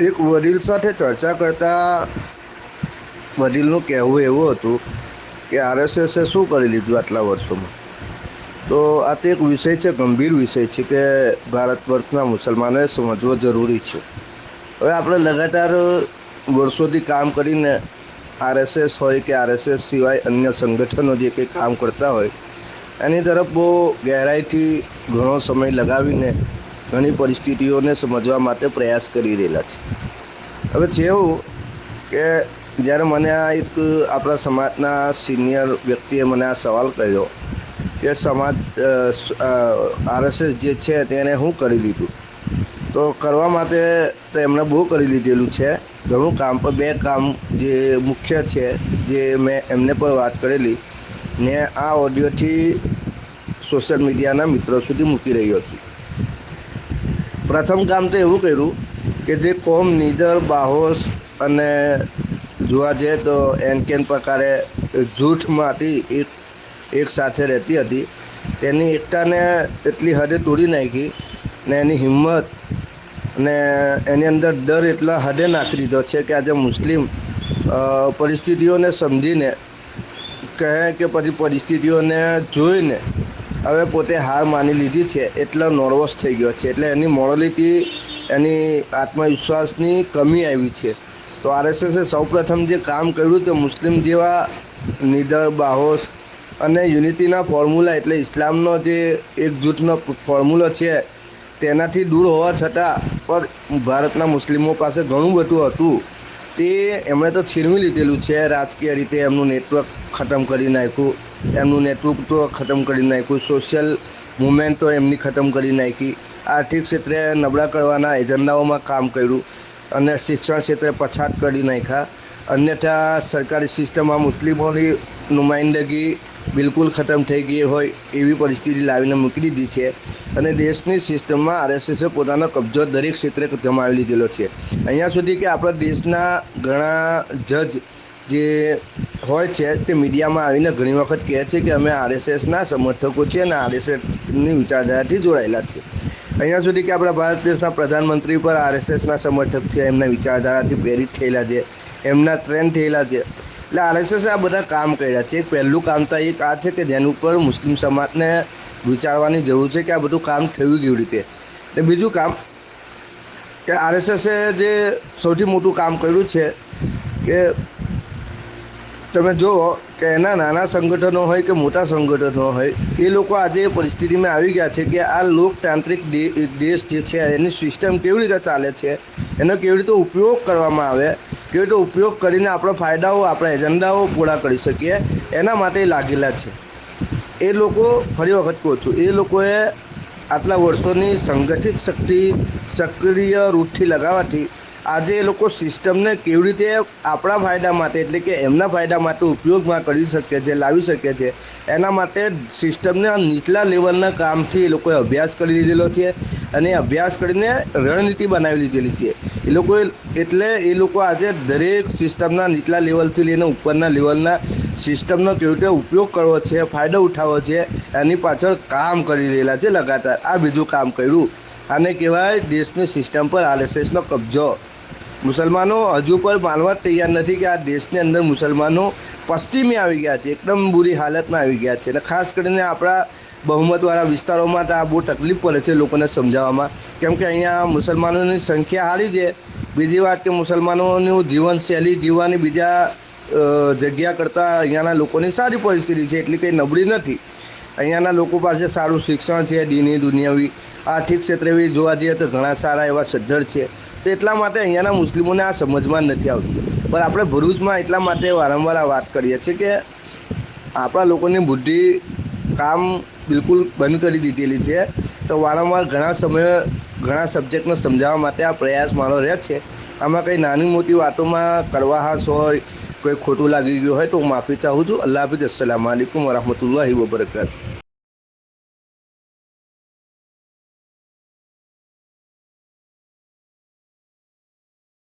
એક વડીલ સાથે ચર્ચા કરતા વડીલનું કહેવું એવું હતું કે આરએસએસે શું કરી લીધું આટલા વર્ષોમાં? તો આ તો એક વિષય છે, ગંભીર વિષય છે કે ભારત વર્ષના મુસલમાનોએ સમજવો જરૂરી છે. હવે આપણે લગાતાર વર્ષોથી કામ કરીને આરએસએસ હોય કે આરએસએસ સિવાય અન્ય સંગઠનો જે કંઈ કામ કરતા હોય, એની તરફ બહુ ગહેરાઈથી ઘણો સમય લગાવીને ઘણી પરિસ્થિતિઓને સમજવા માટે પ્રયાસ કરી રહેલા છે. હવે છે એવું કે જ્યારે મને આ એક આપણા સમાજના સિનિયર વ્યક્તિએ મને આ સવાલ કર્યો કે સમાજ આરએસએસ જે છે તેને શું કરી લીધું? તો કરવા માટે તો એમણે બહુ કરી લીધેલું છે. ઘણું કામ પર બે કામ જે મુખ્ય છે જે મેં એમને પણ વાત કરેલી ને આ ઓડિયોથી સોશિયલ મીડિયાના મિત્રો સુધી મૂકી રહ્યો છું. પ્રથમ કામ તો એવું કર્યું કે જે કોમ નિડર બાહોશ અને જોવા જઈએ તો એન કેન પ્રકારે જૂથમાંથી એક એક સાથે રહેતી હતી. તેની એકતાને એટલી હદે તોડી નાખી ને એની હિંમત ને એની અંદર ડર એટલા હદે નાખી દીધો છે કે આજે મુસ્લિમ પરિસ્થિતિઓને સમજીને કહે કે પછી પરિસ્થિતિઓને જોઈને હવે પોતે હાર માની લીધી છે, એટલો નર્વસ થઈ ગયો છે. એટલે એની મોરલિટી એની આત્મવિશ્વાસની કમી આવી છે. તો આરએસએસે સૌપ્રથમ જે કામ કર્યું તે મુસ્લિમ જેવા નિડર, બાહોશ અને યુનિટીના ફોર્મ્યુલા એટલે ઇસ્લામનો જે એકજૂથનો ફોર્મ્યુલો છે, તેનાથી દૂર હોવા છતાં પણ ભારતના મુસ્લિમો પાસે ઘણું બધું હતું. તે એમણે તો છીનવી લીધેલું છે, રાજકીય રીતે એમનું નેટવર્ક ખતમ કરી નાખ્યું. એમનું નેતૃત્વ ખતમ કરી નાખ્યું. સોશિયલ મુવમેન્ટો એમની ખતમ કરી નાખી. આર્થિક ક્ષેત્રે નબળા કરવાના એજન્ડાઓમાં કામ કર્યું અને શિક્ષણ ક્ષેત્રે પછાત કરી નાખ્યા. અન્યથા સરકારી સિસ્ટમમાં મુસ્લિમોની નુમાઇંદગી બિલકુલ ખતમ થઈ ગઈ હોય એવી પરિસ્થિતિ લાવીને મૂકી દીધી છે અને દેશની સિસ્ટમમાં આરએસએસે પોતાનો કબજો દરેક ક્ષેત્રે જમાવી લીધેલો છે. અહીંયા સુધી કે આપણા દેશના ઘણા જજ જે હોય છે તે મીડિયામાં આવીને ઘણી વખત કહે છે કે અમે આરએસએસના સમર્થકો છીએ અને આરએસએસની વિચારધારાથી જોડાયેલા છીએ. અહીંયા સુધી કે આપણા ભારત દેશના પ્રધાનમંત્રી પર આરએસએસના સમર્થક છે, એમના વિચારધારાથી પ્રેરિત થયેલા છે, એમના ટ્રેન્ડ થયેલા છે. એટલે આરએસએસે આ બધા કામ કર્યા છે. એક પહેલું કામ તો એક આ છે કે જેનું ઉપર મુસ્લિમ સમાજને વિચારવાની જરૂર છે કે આ બધું કામ થયું કેવી રીતે. અને બીજું કામ કે આરએસએસે જે સૌથી મોટું કામ કર્યું છે કે તમે જુઓ કે એના નાના સંગઠનો હોય કે મોટા સંગઠનો હોય, એ લોકો આજે એ પરિસ્થિતિમાં આવી ગયા છે કે આ લોકતાંત્રિક દેશ જે છે, એની સિસ્ટમ કેવી રીતે ચાલે છે, એનો કેવી રીતે ઉપયોગ કરવામાં આવે, કેવી રીતે ઉપયોગ કરીને આપણા ફાયદાઓ, આપણા એજન્ડાઓ પૂરા કરી શકીએ, એના માટે લાગેલા છે. એ લોકો ફરી વખત કહું છું, એ લોકોએ આટલા વર્ષોની સંગઠિત શક્તિ, સક્રિય રૂટથી લગાવવાથી આજે એ લોકો સિસ્ટમને કેવી રીતે આપણા ફાયદા માટે, એટલે કે એમના ફાયદા માટે ઉપયોગમાં કરી શકે છે, લાવી શકે છે, એના માટે સિસ્ટમના નીચલા લેવલના કામથી એ લોકોએ અભ્યાસ કરી લીધેલો છે અને અભ્યાસ કરીને રણનીતિ બનાવી લીધેલી છે. એ લોકોએ એટલે એ લોકો આજે દરેક સિસ્ટમના નીચલા લેવલથી લઈને ઉપરના લેવલના સિસ્ટમનો કેવી રીતે ઉપયોગ કરવો છે, ફાયદો ઉઠાવવો છે, એની પાછળ કામ કરી રહેલા છે લગાતાર. આ બીજું કામ કર્યું. આને કહેવાય દેશની સિસ્ટમ પર આરએસએસનો કબજો. મુસલમાનો હજુ પણ માનવા તૈયાર નથી કે આ દેશની અંદર મુસલમાનો પશ્ચિમી આવી ગયા છે, એકદમ બુરી હાલતમાં આવી ગયા છે. અને ખાસ કરીને આપણા બહુમતવાળા વિસ્તારોમાં તો આ બહુ તકલીફ પડે છે લોકોને સમજાવવામાં. કેમ કે અહીંયા મુસલમાનોની સંખ્યા સારી છે. બીજી વાત કે મુસલમાનોનું જીવનશૈલી જીવવાની બીજા જગ્યા કરતાં અહીંયાના લોકોની સારી પરિસ્થિતિ છે, એટલી કંઈ નબળી નથી. અહીંયાના લોકો પાસે સારું શિક્ષણ છે, દીની દુનિયાવી આર્થિક ક્ષેત્રે જોવા જઈએ તો ઘણા સારા એવા સદ્ધર છે. તો એટલા માટે અહીંયાના મુસ્લિમોને આ સમજમાં નથી આવતું. પણ આપણે ભરૂચમાં એટલા માટે વારંવાર આ વાત કરીએ છીએ કે આપણા લોકોની બુદ્ધિ કામ બિલકુલ બંધ કરી દીધેલી છે. તો વારંવાર ઘણા સમયે, ઘણા સબ્જેક્ટને સમજાવવા માટે આ પ્રયાસ મારો રહે છે. આમાં કંઈ નાની મોટી વાતોમાં કરવાહાસ હોય, કોઈ ખોટું લાગી ગયું હોય તો હું માફી ચાહું છું. અલ્લાહ હાફિઝ. અસલામ આલિકુમ વરહમતુલ્લાહ વબરકાતુ